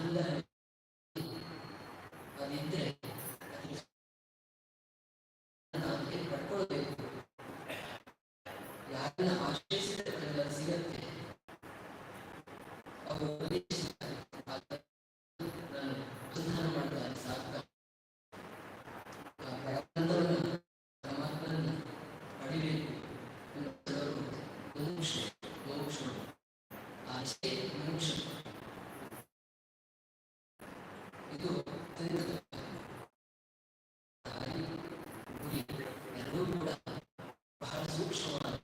நல்ல ごくしうがない。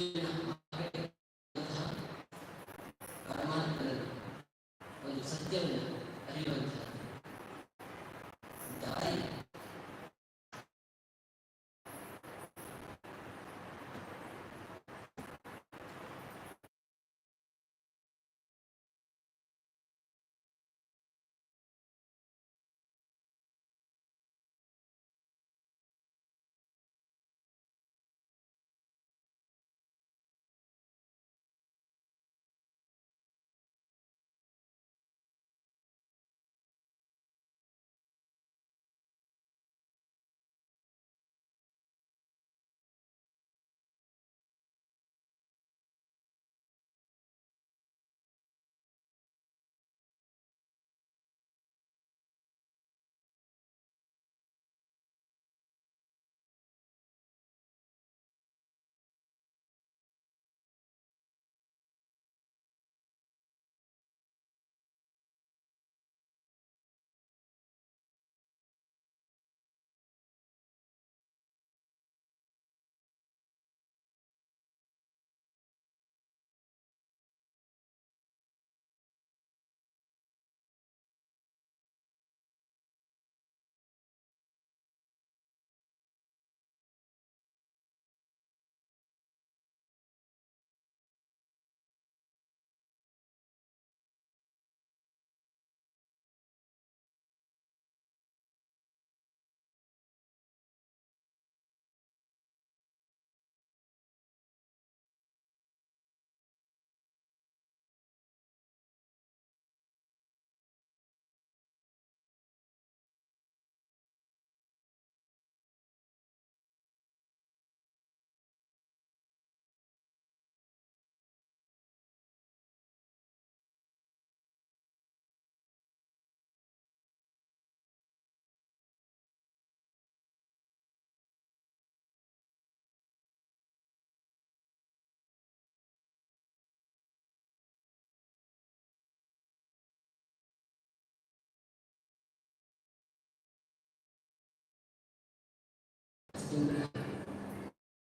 Yeah.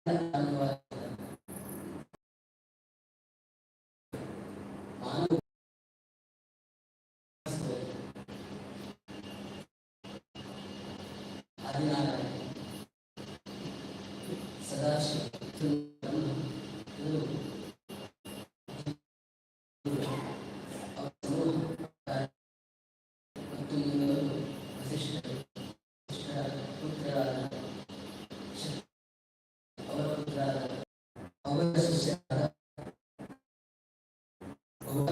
あのは ಒಬ್ಬ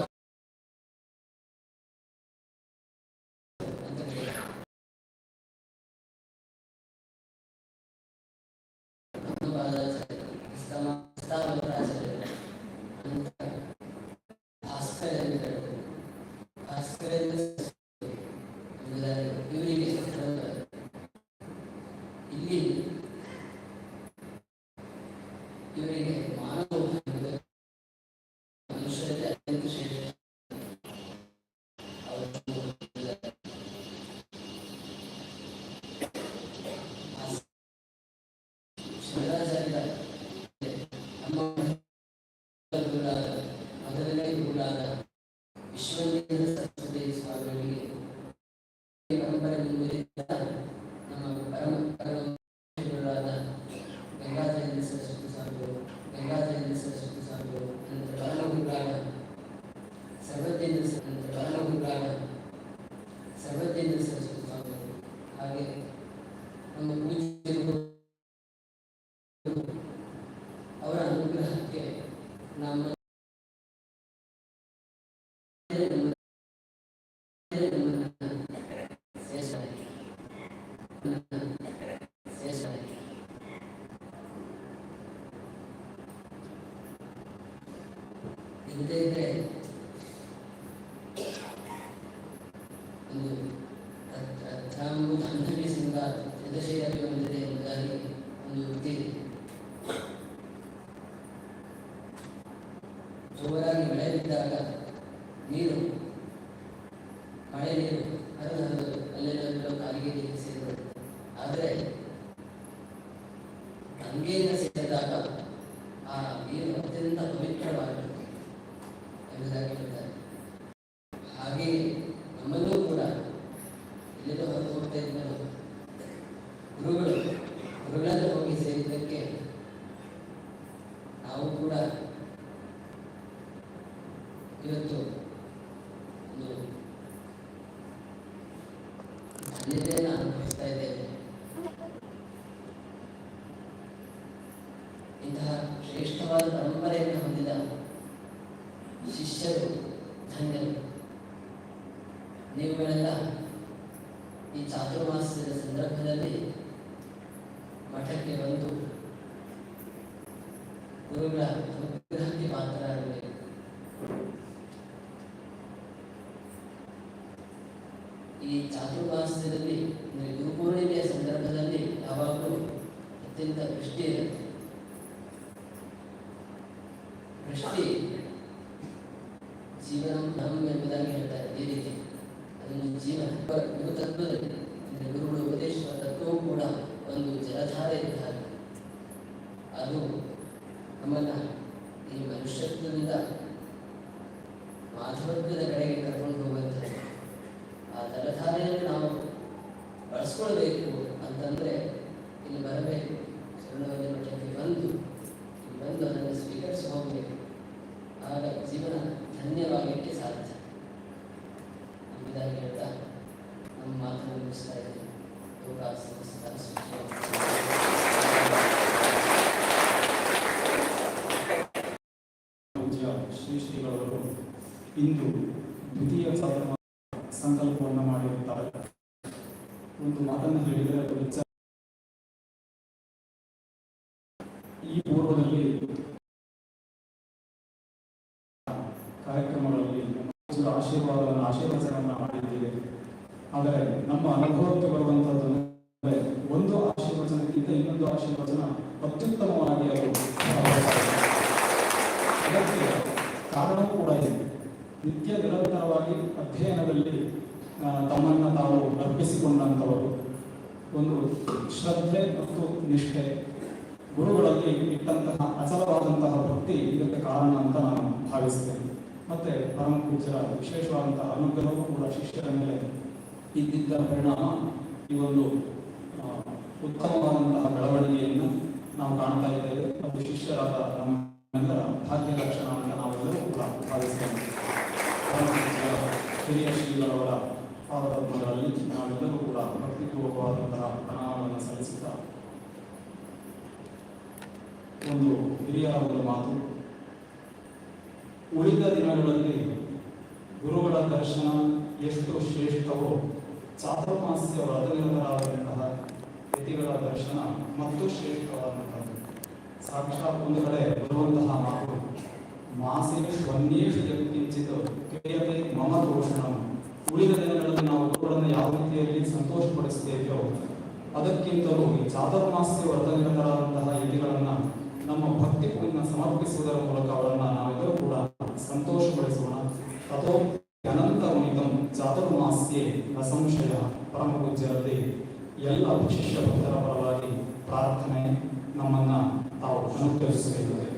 ಅಂತ Mm-hmm. ಆ ನೀರು ಅತ್ಯಂತ ಪವಿತ್ರವಾಗಿರುತ್ತೆ ಎಂಬುದಾಗಿ ಹೇಳ್ತಾರೆ ಹಾಗೆಯೇ ನಮ್ಮಲ್ಲೂ ಕೂಡ ಎಲ್ಲೆಲ್ಲೋ ಹೊರತು ಹೋಗ್ತಾ ಇದ್ದರು ಗುರುಗಳು ಗುರುಗಳಲ್ಲಿ ಹೋಗಿ ಸೇರಿದ್ದಕ್ಕೆ ನಾವು ಕೂಡ ಇವತ್ತು ಒಂದು ಧನ್ಯತೆಯನ್ನು ಅನುಭವಿಸ್ತಾ ಇದ್ದೇವೆ ಇಂತಹ ಶ್ರೇಷ್ಠವಾದ ಪರಂಪರೆಯನ್ನು ಹೊಂದಿದ ಶಿಷ್ಯರು ಧನ್ಯರು ನೀವುಗಳೆಲ್ಲ ಈ ಚಾತುರ್ಮಾಸ್ಯದ ಸಂದರ್ಭದಲ್ಲಿ ಮಠಕ್ಕೆ ಬಂದು ಗುರುಗಳ ಅನುಗ್ರಹಕ್ಕೆ ಮಾತನಾಡಬೇಕು ಈ ಚಾತುರ್ಮಾಸ್ಯದಲ್ಲಿ ಅಂದರೆ ಗುರುಪೂರ್ಣಿಮೆಯ ಸಂದರ್ಭದಲ್ಲಿ ಯಾವಾಗಲೂ ಅತ್ಯಂತ ವೃಷ್ಟಿ ಇರುತ್ತೆ ವೃಷ್ಟಿ ಜೀವನ ನಮ್ ಎಂಬುದಾಗಿ ಹೇಳ್ತಾರೆ ಈ ರೀತಿ ಅದೊಂದು ಜೀವನ ಗುರು ತತ್ವದಲ್ಲಿ ಅಂದರೆ ಗುರುಗಳು ಉಪದೇಶಿಸುವ ತತ್ವವು ಕೂಡ ಒಂದು ಜಲಧಾರೆ ಇದ್ದ ಹಾಗೆ ಅದು ನಮ್ಮನ್ನ ಈ ಮನುಷ್ಯತ್ವದಿಂದ ಮಾಧವತ್ವದ ಕಡೆಗೆ ಕರ್ಕೊಂಡು ಹೋಗುವಂಥದ್ದು. ಆ ತಲಧಾರೆಯನ್ನು ನಾವು ಬಳಸ್ಕೊಳ್ಬೇಕು ಅಂತಂದ್ರೆ ಇಲ್ಲಿ ಬರಬೇಕು. ಶರಣವಲ್ಲಿ ಮಠಕ್ಕೆ ಬಂದು ಇಲ್ಲಿ ಬಂದು ಅದನ್ನು ಸ್ವೀಕರಿಸಿ ಹೋಗಬೇಕು. ಆಗ ಜೀವನ ಧನ್ಯವಾಗಲಿಕ್ಕೆ ಸಾಧ್ಯ. ಎಂಬುದಾಗಿ ಹೇಳ್ತಾ ನಮ್ಮ ಮಾತನ್ನು ಮುಗಿಸ್ತಾ ಇದ್ದೀನಿ ಸುಖಿನೋ ಪೂಜ್ಯ ಶ್ರೀ ಶ್ರೀಗಳವರು ಇಂದು ದ್ವಿತೀಯ ಚಾತುರ್ಮಾಸ ಸಂಕಲ್ಪವನ್ನು ಮಾಡಿರುತ್ತಾರೆ. ಒಂದು ಮಾತನ್ನು ಹೇಳಿದರೆ ಈ ಪೂರ್ವದಲ್ಲಿ ಕಾರ್ಯಕ್ರಮಗಳಲ್ಲಿ ಆಶೀರ್ವಾದವನ್ನು, ಆಶೀರ್ವಚನವನ್ನು ಮಾಡಿದ್ದೇವೆ. ಆದರೆ ನಮ್ಮ ಅನುಭವಕ್ಕೆ ಬರುವಂತಹದ್ದು ಒಂದು ಆಶೀರ್ವಚನಕ್ಕಿಂತ ಇನ್ನೊಂದು ಆಶೀರ್ವಚನ ಅತ್ಯುತ್ತಮವಾಗಿ ಅದು. ಕಾರಣವೂ ಕೂಡ ಇದೆ. ನಿತ್ಯ ನಿರಂತರವಾಗಿ ಅಧ್ಯಯನದಲ್ಲಿ ತಮ್ಮನ್ನು ತಾವು ಅರ್ಪಿಸಿಕೊಂಡಂಥವರು. ಒಂದು ಶ್ರದ್ಧೆ ಮತ್ತು ನಿಷ್ಠೆ. ಗುರುಗಳಲ್ಲಿ ಇಟ್ಟಂತಹ ಅಚಲವಾದಂತಹ ಭಕ್ತಿ ಇದಕ್ಕೆ ಕಾರಣ ಅಂತ ನಾನು ಭಾವಿಸ್ತೇನೆ. ಮತ್ತೆ ಪರಮ ಪೂಜ್ಯರ ವಿಶೇಷವಾದಂತಹ ಅನುಗ್ರಹವೂ ಕೂಡ ಶಿಷ್ಯರ ಮೇಲೆ ಇದ್ದಿದ್ದ ಪರಿಣಾಮ ಈ ಒಂದು ಉತ್ತಮವಾದಂತಹ ಬೆಳವಣಿಗೆಯನ್ನು ನಾವು ಕಾಣ್ತಾ ಇದ್ದೇವೆ. ಅದು ಶಿಷ್ಯರಾದ ನಮ್ಮೆಲ್ಲರ ಭಾಗ್ಯ ಲಕ್ಷಣ ಅಂತ ನಾವೆಲ್ಲರೂ ಕೂಡ ಭಾವಿಸ್ತೇವೆ. ಹಿರಿಯ ಶ್ರೀಗಳವರ ಪಾದಪದ್ಮಗಳಲ್ಲಿ ನಾವೆಲ್ಲರೂ ಕೂಡ ಭಕ್ತಿಪೂರ್ವಕವಾದಂತಹ ಪ್ರಣಾಮವನ್ನು ಸಲ್ಲಿಸುತ್ತಾ ಒಂದು ಹಿರಿಯರ ಒಂದು ಮಾತು ಉಳಿದ ದಿನಗಳಲ್ಲಿ ಗುರುಗಳ ದರ್ಶನ ಎಷ್ಟು ಶ್ರೇಷ್ಠವೋ ಚಾತುರ್ಮಾಸ್ಯ ವ್ರತನಿರತರಾದಂತಹ ಯತಿಗಳ ದರ್ಶನ ಮತ್ತು ಶ್ರೇಷ್ಠವಾದಂತಹ ಸಾಕ್ಷಾತ್ ಒಂದು ಕಡೆ ಬರುವಂತಹ ಮಾತು ಮಾಸಿಗೆ ಸ್ವನ್ಯೇಷು ಕಿಂಚಿತ್ ಕ್ರಿಯತೆ ಮಮ ದೋಷಣ. ಉಳಿದ ದಿನಗಳಲ್ಲಿ ನಾವು ಗುರುಗಳನ್ನು ಯಾವ ರೀತಿಯಲ್ಲಿ ಸಂತೋಷಪಡಿಸುತ್ತೇವೆಯೋ, ಅದಕ್ಕಿಂತಲೂ ಈ ಚಾತುರ್ಮಾಸ್ಯ ವ್ರತನಿರತರಾದಂತಹ ಯತಿಗಳನ್ನು ನಮ್ಮ ಭಕ್ತಿ ಪೂರ್ಣ ಸಮರ್ಪಿಸುವುದರ ಮೂಲಕ ಅವರನ್ನು ನಾವೆಲ್ಲರೂ ಕೂಡ ಸಂತೋಷಪಡಿಸೋಣ. ತಥೋ ಅನಂತ ಮುನಿತಂ ಚಾತುರ್ಮಾಸ್ಯೆ ಅಸಂಶಯ ಪರಮ ಪೂಜ್ಯರಲ್ಲಿ ಎಲ್ಲ ಶಿಷ್ಯ ಭಕ್ತರ ಪರವಾಗಿ ಪ್ರಾರ್ಥನೆ ನಮ್ಮನ್ನ ತಾವು ಅನುಗ್ರಹಿಸಬೇಕಾಗಿದೆ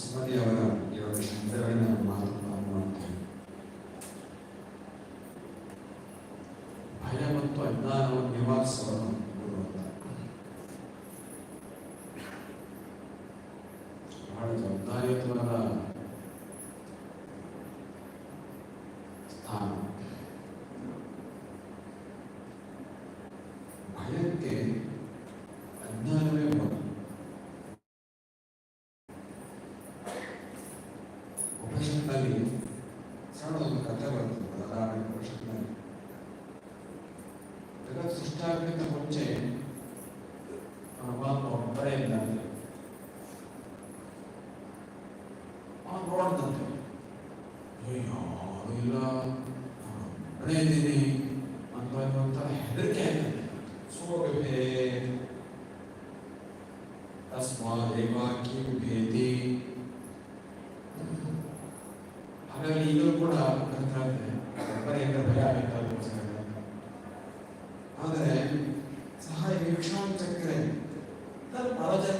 스파디아나 이런 상대방이나 막 ಉಪನಿಷತ್ನಲ್ಲಿ ಸಣ್ಣ ಒಂದು ಕಥೆ ಬರ್ತದೆ ಬದಲಾವಣೆ ಉಪನಿಷತ್ನಲ್ಲಿ ಜಗತ್ ಸೃಷ್ಟಿಯಾಗಲಿಕ್ಕೆ ಮುಂಚೆ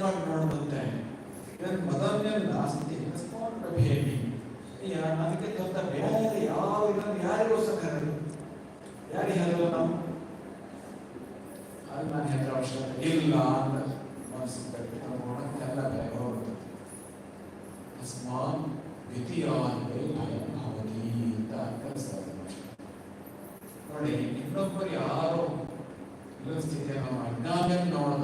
ನಾನು ಪರಜನ್ಮ ನೋಡುವಂತೆ ನನ್ನ ಮದನ್ಯ ನಾಸ್ತಿ ತಸ್ಮಾತ್ ಭೇದಿ ಯಾ- ಅದಕ್ಕೆ ದೊಡ್ಡ ಬೇರೆ ಯಾವ ಇದನ್ನು ಯಾರಿಗೋಸ್ಕರ ಯಾರಿಗೆ ಹೇಳುವ ನಾವು ಅದು ನಾನು ಹೆದರ ಅವಶ್ಯಕತೆ ಇಲ್ಲ ಅಂತ ಮನಸ್ಸು ಕಟ್ಟಿ ನಾವು ನೋಡೋಕ್ಕೆಲ್ಲ ಭಯ ಹೋಗುತ್ತೆ ಅಸ್ಮಾನ್ ದ್ವಿತೀಯಾನ್ವೇ ಭಯ ಭವತಿ ಅಂತ ಕಲಿಸ್ತಾರೆ ನೋಡಿ ಇನ್ನೊಬ್ಬರು ಯಾರು ಇಲ್ಲದ ಸ್ಥಿತಿಯನ್ನು ನಾವು ಅಜ್ಞಾನ ನೋಡಿದಾಗ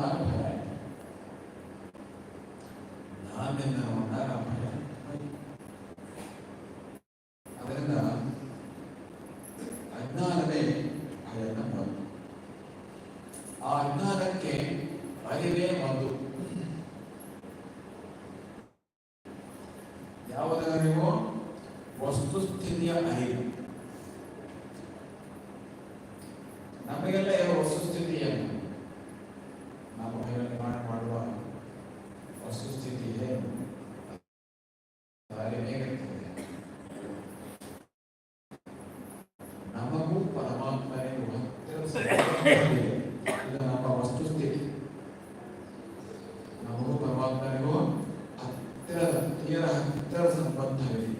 يرى ترسم بالتالي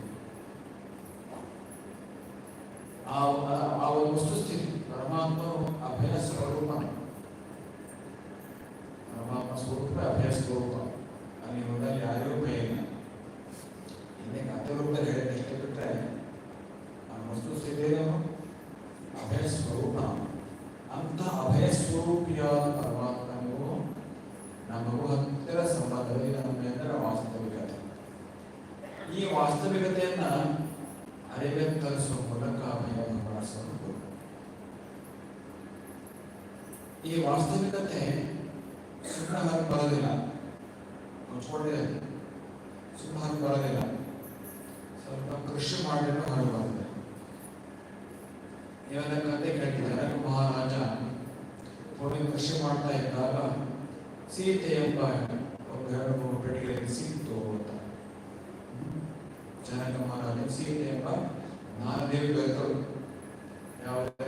أو أو المستسلم పరమాత్మను అభయ స్వరూపం పరమాత్మ స్వరూప అభయ స్వరూపం అని ఉండాలి ఆరోగ్యం ಈ ವಾಸ್ತವಿಕತೆ ಸುಮ್ಮನೆ ಹಾಗೆ ಬರೋದಿಲ್ಲ ಮುಚ್ಕೊಂಡಿದೆ ಸುಮ್ಮನೆ ಹಾಗೆ ಬರೋದಿಲ್ಲ ಸ್ವಲ್ಪ ಕೃಷಿ ಮಾಡಿದ್ರೆ ಹೊರಗೆ ಬರುತ್ತೆ ಕತೆ ಕೇಳಿದ್ದಾರೆ ಮಹಾರಾಜ ಒಮ್ಮೆ ಕೃಷಿ ಮಾಡ್ತಾ ಇದ್ದಾಗ ಸೀತೆ ಎಂಬ ಒಂದು ಎರಡು ಪೆಟ್ಟಿಗೆಯಲ್ಲಿ ಸಿಕ್ತು ಅಂತ. ಜನಕ ಮಹಾರಾಜ ಸೀತೆ ಎಂಬ ನಾನದೇವಿ ಬೆಳೆದರು ಯಾವುದರಿಂದ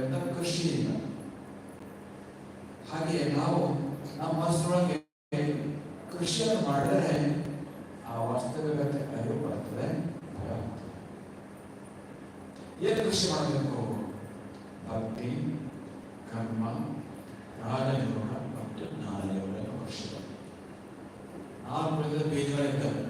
ಹಾಗೆ ನಾವು ನಮ್ಮ ಮನಸ್ಸೊಳಗೆ ಕೃಷಿಯನ್ನು ಮಾಡಿದರೆ ಆ ವಾಸ್ತವಿಕತೆ ಅರಿವು ಬರ್ತದೆ ಭಯ ಆಗ್ತದೆ. ಏನು ಕೃಷಿ ಮಾಡಬೇಕು ಭಕ್ತಿ ಕರ್ಮ ರಾಜಯೋಗ ಮತ್ತು ಜ್ಞಾನಯೋಗ ಕೃಷಿ ನಾಲ್ಕು ವಿಧದ ಬೀಜಗಳಿದ್ದಾವೆ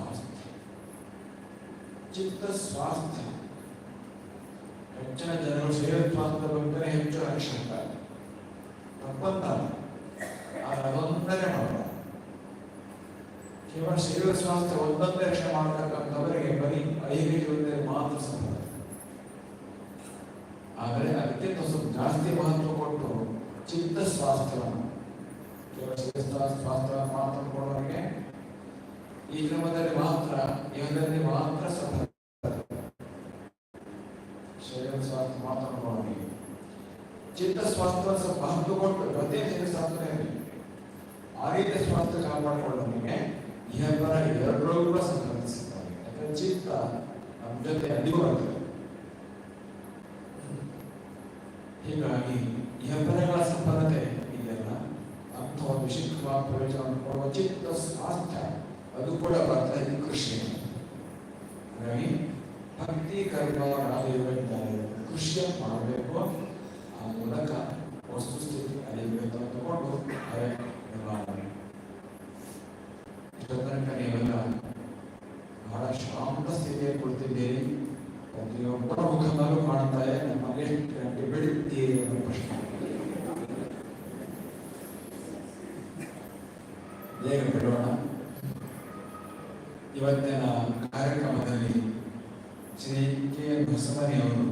ಚಿತ್ತ ಸ್ವಾಸ್ಥ್ಯ ಚಿತ್ತ ಸ್ವಾಸ್ಥ್ಯ ಹೆಚ್ಚಿನ ಜನರು ಶರೀರ ಸ್ವಾಸ್ಥ್ಯದ ಬಗ್ಗೆ ಹೆಚ್ಚು ರಕ್ಷಿಸ್ತಾರೆ ತಪ್ಪಂತ ಆದ್ರೆ ಅದೊಂದನೇ ಮಾಡಬಾರ್ದು ಕೇವಲ ಶರೀರ ಸ್ವಾಸ್ಥ್ಯ ಒಂದೊಂದೇ ರಕ್ಷಣೆ ಮಾಡತಕ್ಕಂಥವರಿಗೆ ಬರೀ ಐದು ಜೊತೆ ಮಾತ್ರ ಸಂಬಂಧ ಆದರೆ ಅದಕ್ಕಿಂತ ಸ್ವಲ್ಪ ಜಾಸ್ತಿ ಮಹತ್ವ ಕೊಟ್ಟು ಚಿತ್ತ ಸ್ವಾಸ್ಥ್ಯವನ್ನು ಕೇವಲ ಶರೀರ ಸ್ವಾಸ್ಥ್ಯ ಸ್ವಾಸ್ಥ್ಯವನ್ನು ಮಾತ್ರ ಕೊಡೋರಿಗೆ ಈ ಕ್ರಮದಲ್ಲಿ ಮಾತ್ರ ಇಹದಲ್ಲಿ ಮಾತ್ರ ಸಫಲ ಶರೀರ ಸ್ವಾಸ್ಥ್ಯ ಮಾತ್ರ ಕೊಡೋರಿಗೆ ಚಿತ್ತ ಸ್ವಾಸ್ಥ್ಯ ಸ್ವಲ್ಪ ಮಹತ್ವ ಕೊಟ್ಟು ಪ್ರತ್ಯೇಕ ಇರಲಿ. ಆ ರೀತಿ ಸ್ವಾಸ್ಥ್ಯ ಕಾಪಾಡಿಕೊಳ್ಳೋರಿಗೆ ಇಹಪರ ಎರಡರೂ ಕೂಡ ಸಂಬಂಧಿಸಿದ್ದಾರೆ ಯಾಕಂದ್ರೆ ಚಿತ್ತ ನಮ್ಮ ಜೊತೆ ಅಡಿವಾಗ್ತದೆ ಹೀಗಾಗಿ ಇಹಪರಗಳ ಸಂಪನ್ನತೆ ಇದೆಲ್ಲ ಒಂದು ವಿಶಿಷ್ಟವಾದ ಪ್ರಯೋಜನವನ್ನು ಕೊಡುವ ಚಿತ್ತ ಸ್ವಾಸ್ಥ್ಯ. ಅದು ಕೂಡ ಬರ್ತಾ ಇದು ಕೃಷಿ. ಭಕ್ತಿ ಕರ್ಮ ರಾಜಯೋಗಿದ್ದಾರೆ ಕೃಷಿಯ ಮಾಡಬೇಕು. ಆ ಮೂಲಕ ವಸ್ತುಸ್ಥಿತಿ ಅಂತ ತಗೊಂಡು ಭಯ ನಿರ್ಮಾಣ ಇಷ್ಟೊತ್ತನಕ ನೀವೆಲ್ಲ ಬಹಳ ಶಾಂತ ಸ್ಥಿತಿಯಲ್ಲಿ ಕುಳಿತಿದ್ದೀರಿ. ಪ್ರತಿಯೊಬ್ಬರ ಮುಖದಲ್ಲೂ ಕಾಣುತ್ತಾರೆ ನಮಗೆ ಗಂಟೆ ಬೆಳಿತೀರಿ ಅನ್ನೋ ಪ್ರಶ್ನೆ. ಬೇಗ ಬಿಡೋಣ. ಇವತ್ತಿನ ಕಾರ್ಯಕ್ರಮದಲ್ಲಿ ಶ್ರೀ ಕೆ ಎನ್ ಬಸವನಿ ಅವರು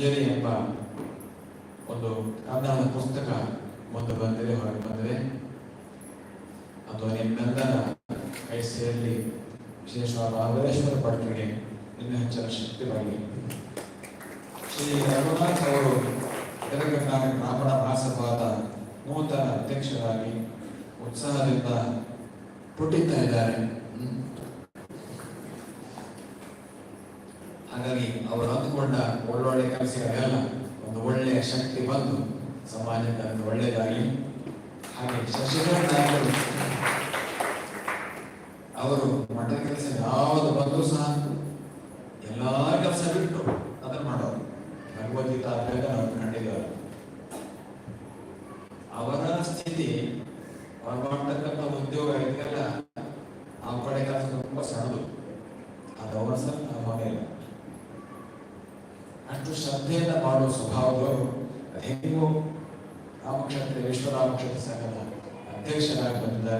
ಮಂಜರಿ ಎಂಬ ಒಂದು ಕನ್ನಡ ಪುಸ್ತಕ ಮೊದಲು ಬಂದಿದೆ, ಹೊರಗೆ ಬಂದಿದೆ. ಅದು ನಿಮ್ಮೆಲ್ಲರ ಕೈ ಸೇರಲಿ ವಿಶೇಷವಾದ ಮಹಾಬಲೇಶ್ವರ ಭಟ್ರಿಗೆ ಇನ್ನೂ ಹೆಚ್ಚಿನ ಶಕ್ತಿವಾಗಿ ಶ್ರೀ ರಘುನಾಥ್ ಅವರು ತೆಲಂಗಾಣ ಬ್ರಾಹ್ಮಣ ಮಹಾಸಭಾದ ನೂತನ ಅಧ್ಯಕ್ಷರಾಗಿ ಉತ್ಸಾಹದಿಂದ ಪುಟಿತಾ ಇದ್ದಾರೆ ಹ್ಮ್. ಹಾಗಾಗಿ ಅಂದುಕೊಂಡ ಒಳ್ಳೊಳ್ಳೆ ಕೆಲಸಗಳೆಲ್ಲ ಒಂದು ಒಳ್ಳೆಯ ಶಕ್ತಿ ಬಂದು ಸಮಾಜದ ಒಂದು ಒಳ್ಳೆಯದಾಗಿ ಹಾಗೆ ನಾಯಕರು ಅವರು